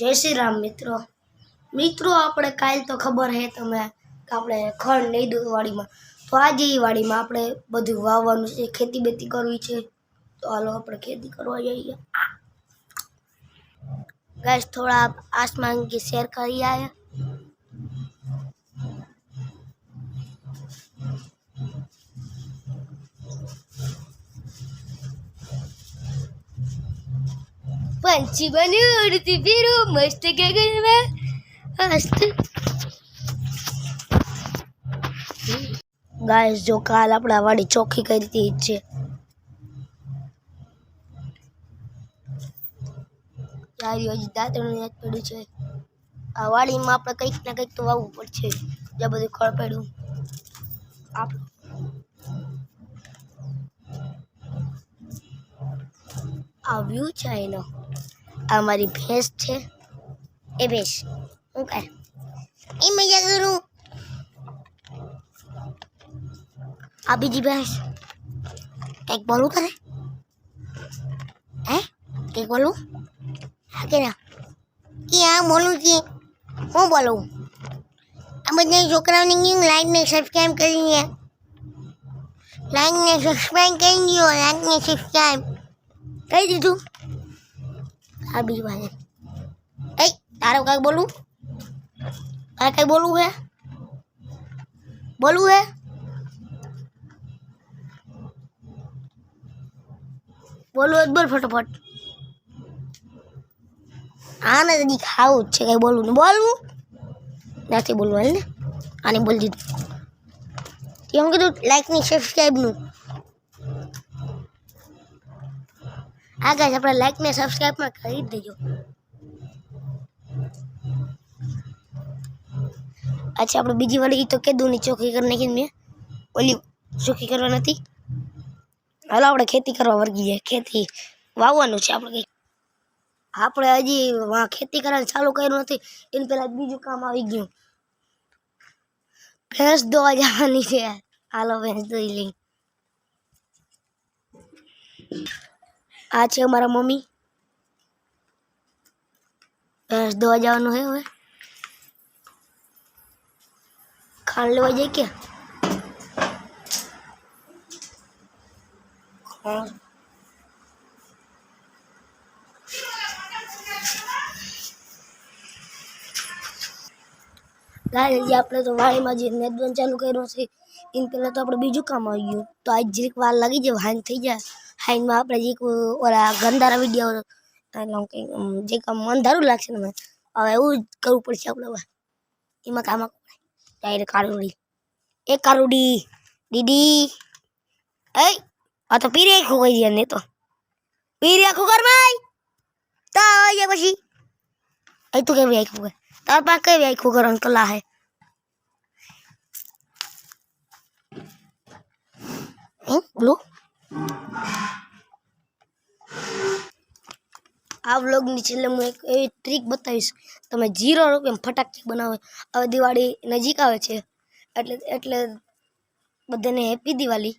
જય શ્રી રામ મિત્રો. મિત્રો, આપણે કાલ તો ખબર હે તમે કે આપણે ખંડ નહીં દઉં વાડીમાં તો આજે એ વાડીમાં આપણે બધું વાવવાનું છે ખેતી બેતી કરવી છે. તો હાલો આપણે ખેતી કરવા જઈએ. ગેસ થોડા આસમાન કે શેર કરી આए પંછી બની ઉડતી ફીરું મસ્ત ગગનમાં મસ્ત ગાઈસ જો કાલ આપણા વાડી ચોખ્ખી કરી હતી છે. યારી હજી દાંતણું યાદ પડ્યું છે. આ વાડીમાં આપણે કંઈક ને કંઈક તો વાવવું પડશે. જ્યાં બધું ખળ પડ્યું. આપ આ છે એનો આ મારી ભેંસ છે. એ ભેંસ. હું કહે એ મજા કરું. આ બીજી ભેંસ. કંઈક બોલું કરે? હે? કંઈક બોલું હા કે ના? કે આ બોલું છે. હું બોલું? આ બધા છોકરાઓને કેવું લાઈકને સબસ્ક્રાઈબ કરીને લાઈકને સબસ્ક્રાઈબ કરી દો લાઈકને સબસ્ક્રાઈબ કહી દીધું. આ બીજી વાત એ તારે કાંઈ બોલું? તારે કંઈ બોલવું હે? બોલવું હે? બોલવું જ બોલ ફટોફટ. આને હજી ખાવું જ છે, કંઈ બોલવું ને બોલવું? નથી બોલવું ને? આને બોલી દીધું. એમ કીધું લાઈક ને સબસ્ક્રાઈબનું હા ગાઈસ આપણે લાઈક ને સબસ્ક્રાઇબ પણ કરી જ દેજો અચ્છા આપણે બીજી વાળી ઈ તો કીધું ની ચોખ્ખી કરી નાખી મેં ઓલી ચોખ્ખી કરવા નથી હાલો આપણે ખેતી કરવા વર્ગી જાય ખેતી વાવવાનું છે આપણે કંઈક આપણે હજી વા ખેતી કરવાનું ચાલુ કર્યું નથી એની પહેલાં બીજું કામ આવી ગયું ભેંસ દોવા જવાની છે હાલો ભેંસ દોઈ લઈ આ છે અમારા મમ્મી. ભેંસ દોવા જવાનું હે હવે. ખાંડ લેવા જઈએ કે? ખાંડ. ગાય હજી આપણે તો વાડીમાં જે નેદવન ચાલુ કર્યું છે એની પહેલાં તો આપણે બીજું કામ આવી ગયું. તો આજ જીરીક વાર લાગી જાય હાઈન થઈ જાય. હાઈનમાં આપણે જે ઓલા ગંધારા વીડિયો એટલે જે કામ અંધારું લાગશે ને હવે એવું જ કરવું પડશે આપણે હવે. એમાં કામ ડાયરેક્ટ કારુડી. એ કારુડી. દીદી એ આ તો પીરી આખું કહી દે ને તો. પીરી આખું કર ભાઈ. તો પછી. અહીં તું કેવી આખું કર? તાર પાસે કેવી આખું કરવાનું કલા હે? આ વ્લોગની છેલ્લે હું એક એવી ટ્રીક બતાવીશ. તમે જીરો રૂપિયા ફટાકડી બનાવો. હવે દિવાળી નજીક આવે છે. એટલે એટલે બધાને હેપી દિવાળી.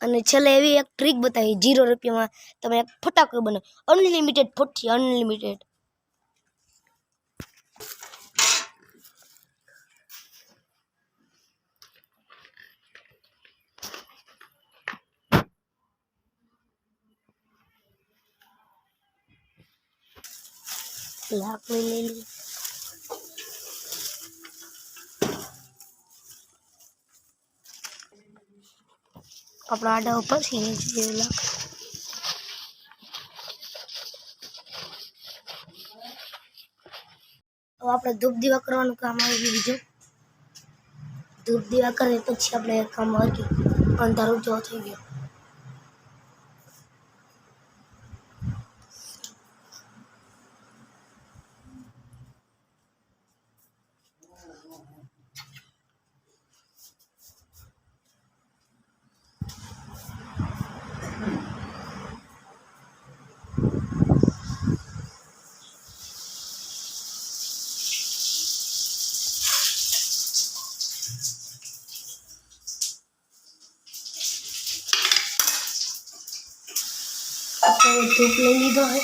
અને છેલ્લે એવી એક ટ્રીક બતાવી. જીરો રૂપિયામાં તમે એક ફટાકો બનાવો. અનલિમિટેડ ફોટથી અનલિમિટેડ લાકડી લઈ લઈએ આપણા આડા ઉપર છે જે લાખ હવે આપણે ધૂપ દીવા કરવાનું કામ આવી ગયું બીજું ધૂપ દીવા કરીએ પછી આપણે કામ વર્ગી અંધારું જેવો થઈ ગયો આપણે ધૂપ લઈ લીધો હે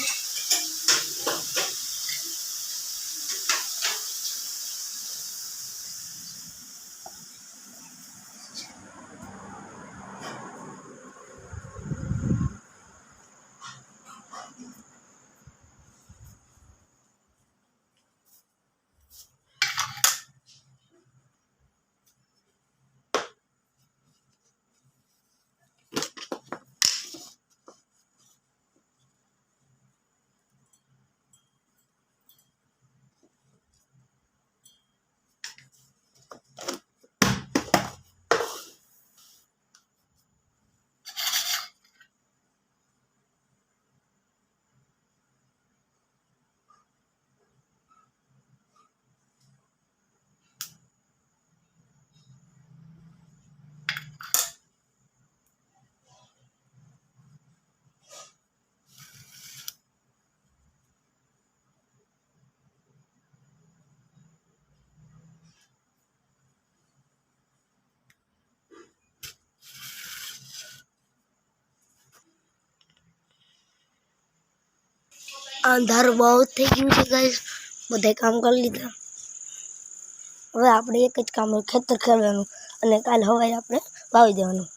અંધારું બહુ થઈ ગયું છે ગાઈસ બધાય કામ કરી લીધા. હવે આપણે એક જ કામ ખેતર ખેડવાનું અને કાલ હવે આપણે વાવી દેવાનું.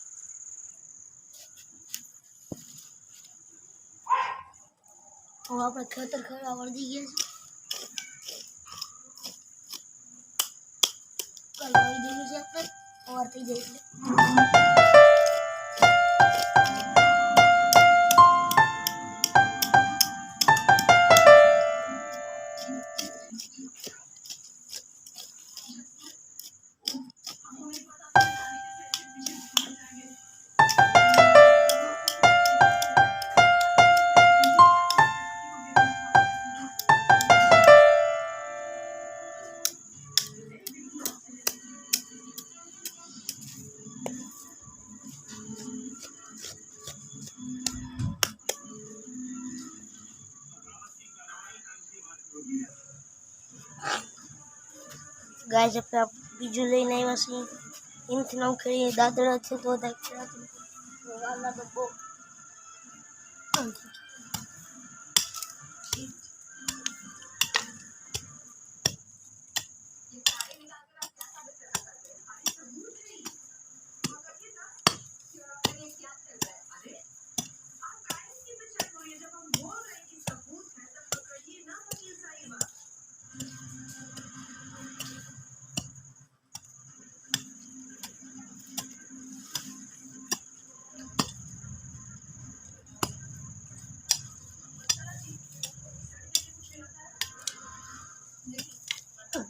હવે આપણે ખેતર ખેડવા વળગી ગયા છે. કાલ વાવી દેવું છે, આપણે. સવાર થઈ જાય ગાય આપણે બીજું લઈને આવ્યા છીએ. એમથી નામ ખેડી દાદરા છે તો બધા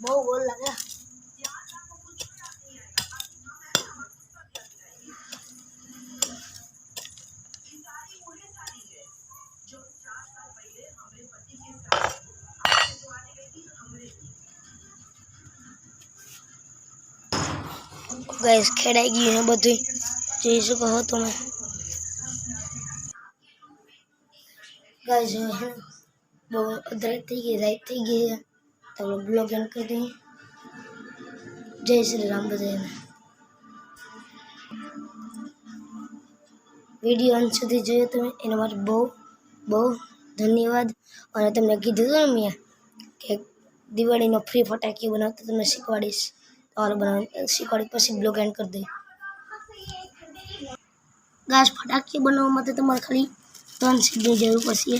બહુ ગાઈસ ખેડાઈ ગયું છે બધું જોઈ શકો છો તમે. ગેસ બહુ અધરાત થઈ ગઈ રાઈટ થઈ ગઈ છે તો આપણે બ્લોગ એન્ડ કરી દઈએ. જય શ્રી રામ બધાને વીડિયો અંત સુધી જોયો તમે, એના માટે બહુ બહુ ધન્યવાદ. અને તમને કીધું હતું ને મેં કે દિવાળીનો ફ્રી ફટાકી બનાવતા તમને શીખવાડીશ. તમારે બનાવ શીખવાડી પછી બ્લોગ એન્ડ કરી દઈ ગાસ ફટાકી બનાવવા માટે તમારે ખાલી ત્રણ સીટની જરૂર પડશે.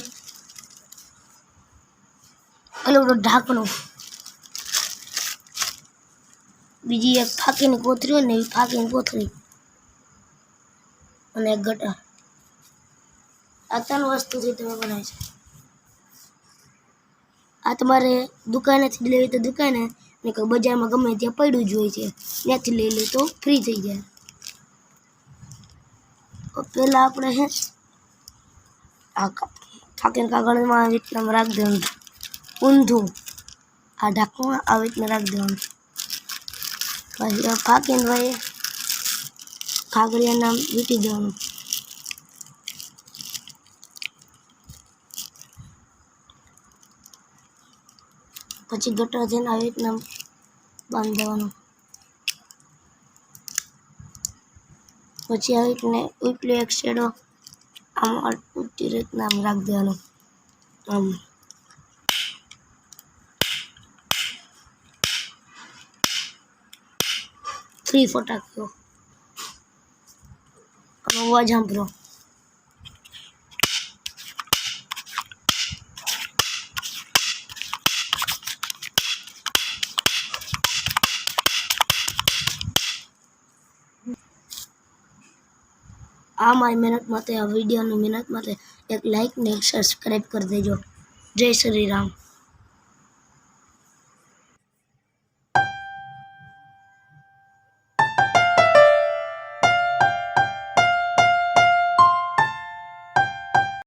બધું ઢાંકણું. બીજી એક ફાંકીની કોથરી હોય ને એવી ફાંકીની કોથરી અને એક ગટર. આ ત્રણ વસ્તુથી તમે બનાવી છે આ તમારે દુકાનેથી લેવી તો દુકાને, ને કોઈ બજારમાં ગમે ત્યાં પડ્યું જ હોય છે. ત્યાંથી લઈ લે તો ફ્રી થઈ જાય. પહેલાં આપણે હે, આ ફાંકીને કાગળમાં રીતના રાખી દેવાનું. ઊંધું આ ઢાંકણું આવી રીતના રાખી દેવાનું પછી ફાકીને ભાઈ કાગળિયાના વીટી દેવાનું પછી ગટર થઈને આવી રીતના બાંધી દેવાનું પછી આવી રીતને ઉપલી એક શેડો આમ ઊંચી રીતના આમ રાખી દેવાનું આમ ફ્રી ફટાકીઓ અવાજ સાંભળો. આ મારી મહેનત માટે, આ વિડીયોની મહેનત માટે એક લાઈક ને એક સબસ્ક્રાઈબ કરી દેજો. જય શ્રી રામ.